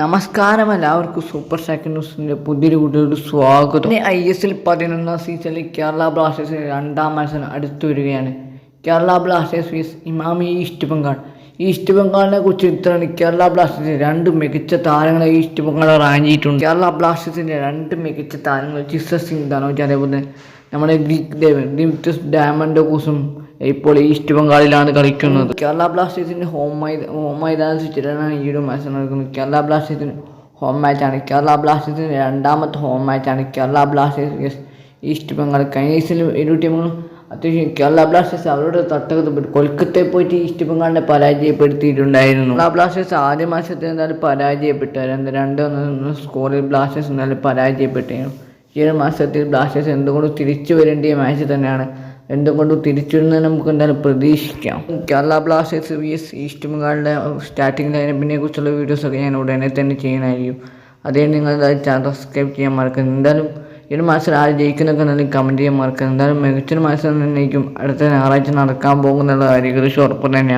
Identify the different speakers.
Speaker 1: നമസ്കാരം എല്ലാവർക്കും super second ന്യൂസിന്റെ പുതിയൊരു കൂട്ടിയോട് സ്വാഗതം. ഐ എസ് എൽ പതിനൊന്നാം സീസണിൽ കേരള ബ്ലാസ്റ്റേഴ്സിന് രണ്ടാം മത്സരം അടുത്തു വരികയാണ്. Kerala Blasters Emami East Bengal. East ബംഗാളിനെ കുറിച്ച് ഇത്രയാണ്. കേരള ബ്ലാസ്റ്റേഴ്സിന് രണ്ട് മികച്ച താരങ്ങളെ ഈസ്റ്റ് ബംഗാൾ റാഞ്ചിയിട്ടുണ്ട് കേരള ബ്ലാസ്റ്റേഴ്സിന്റെ രണ്ട് മികച്ച താരങ്ങൾ ജിസസ് സിംഗ് ധനോജ് അതേപോലെ നമ്മുടെ ഗ്രീക്ക് ദേവൻ ഡയമണ്ട് ഡയമൻഡോകൂസും ഇപ്പോൾ ഈസ്റ്റ് ബംഗാളിലാണ് കളിക്കുന്നത്. കേരള ബ്ലാസ്റ്റേഴ്സിന്റെ ഹോം മൈത ഹോം മൈതാനം വെച്ചിട്ടാണ് ഈ ഒരു മത്സരം നടക്കുന്നത്. കേരള ബ്ലാസ്റ്റേഴ്സിന് ഹോം മാച്ചാണ് കേരള ബ്ലാസ്റ്റേഴ്സിന്റെ രണ്ടാമത്തെ ഹോം മാച്ചാണ് കേരള ബ്ലാസ്റ്റേഴ്സ് ഈസ്റ്റ് ബംഗാൾ. കഴിഞ്ഞ സീസണിൽ ഇരു ടീമുകളും അത്യാവശ്യം കേരള ബ്ലാസ്റ്റേഴ്സ് അവരോട് തട്ടകത്ത് കൊൽക്കത്തയിൽ പോയിട്ട് ഈസ്റ്റ് ബംഗാളിനെ പരാജയപ്പെടുത്തിയിട്ടുണ്ടായിരുന്നു. കേരള ബ്ലാസ്റ്റേഴ്സ് ആദ്യ മത്സരത്തിൽ എന്തായാലും പരാജയപ്പെട്ടായിരുന്നു. രണ്ട് സ്കോറിൽ ബ്ലാസ്റ്റേഴ്സ് എന്തായാലും പരാജയപ്പെട്ടിരുന്നു ഈ ഒരു മത്സരത്തിൽ ബ്ലാസ്റ്റേഴ്സ് എന്തുകൊണ്ടും തിരിച്ചു വരേണ്ടിയ മാച്ച് തന്നെയാണ് എന്തുകൊണ്ടും തിരിച്ചു വരുന്നത് നമുക്ക് എന്തായാലും പ്രതീക്ഷിക്കാം. Kerala Blasters V S East ബംഗാളിന്റെ starting ലൈനപ്പിനെ കുറിച്ചുള്ള വീഡിയോസൊക്കെ ഞാൻ ഉടനെ തന്നെ ചെയ്യാനായിരിക്കും അതേ നിങ്ങൾ ചാനൽ സബ്സ്ക്രൈബ് ചെയ്യാൻ മറക്കരുത്. എന്തായാലും ഈ ഒരു മത്സരം ആര് ജയിക്കുന്നൊക്കെ എന്തായാലും കമന്റ് ചെയ്യാൻ മറക്കരുത്. എന്തായാലും മികച്ചൊരു മത്സരം തന്നെയായിരിക്കും അടുത്ത ഞായറാഴ്ച നടക്കാൻ പോകുന്നുള്ള കാര്യം ഏകദേശം ഉറപ്പ് തന്നെയാണ്.